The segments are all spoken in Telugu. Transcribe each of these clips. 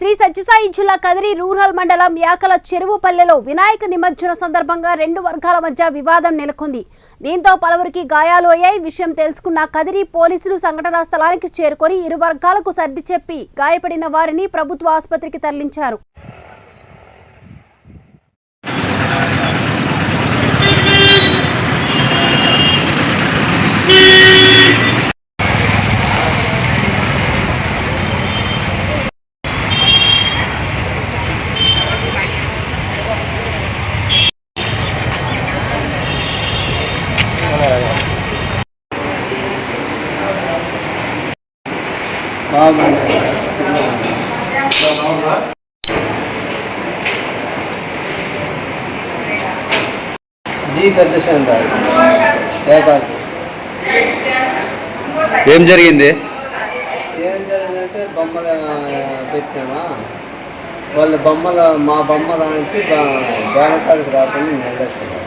శ్రీ సత్యసాయి జిల్లా కదిరి రూరల్ మండలం యాకల చెరువుపల్లెలో వినాయక నిమజ్జన సందర్భంగా రెండు వర్గాల మధ్య వివాదం నెలకొంది. దీంతో పలువురికి గాయాలు అయ్యాయి. విషయం తెలుసుకున్న కదిరి పోలీసులు సంఘటనా స్థలానికి చేరుకొని ఇరు వర్గాలకు సర్ది చెప్పి గాయపడిన వారిని ప్రభుత్వ ఆసుపత్రికి తరలించారు. జీ పెద్ద శాంతాడు ఏకాల్సి ఏం జరిగింది? ఏం జరిగిందంటే బొమ్మలు పెట్టామా? వాళ్ళ బొమ్మలు మా బొమ్మల నుంచి బేనకాడికి రాకుండా నిలబెట్టుకున్నారు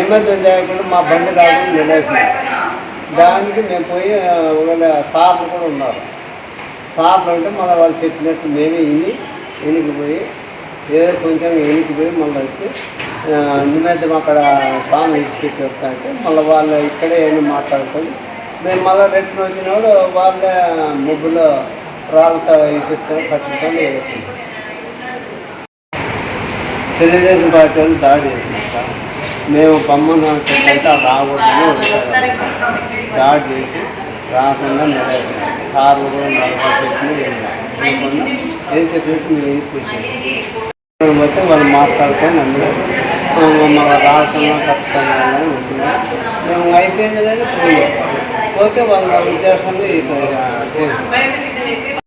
నిమజ్జనం చేయకుండా మా బండి రాకుండా నిలేసినాం దానికి మేము పోయి ఒకవేళ సార్లు కూడా ఉన్నారు. సార్లు అంటే మళ్ళీ వాళ్ళు చెప్పినట్టు మేమే విని వెనక్కి పోయి ఏదో కొంచెం వెనక్కి పోయి మళ్ళీ వచ్చి ఆ, నిమజ్జనం అక్కడ స్వామి ఇచ్చిపెట్టి వస్తా అంటే మళ్ళీ వాళ్ళు ఇక్కడే ఏమి మాట్లాడుతుంది మేము మళ్ళీ రిటర్న్ వచ్చినప్పుడు వాళ్ళ ముగ్గులో రాళ్ళతో వేసేస్తాం ఖచ్చితంగా వచ్చింది తెలుగుదేశం పార్టీ వాళ్ళు దాడి చేసినారు సార్. మేము అది రాకూడదని దాడి చేసి రాకుండా నిలబెట్టినాం సార్లు కూడా నలభై చెప్పిన ఏం చెప్పినట్టు మేము వెనక్కి వచ్చాము బట్టి వాళ్ళు మాట్లాడుకొని అందరూ రాకుండా కష్టంగా వచ్చినాం మేము అయిపోయింది పోతే వాళ్ళ ఉద్దేశంలో చేసాం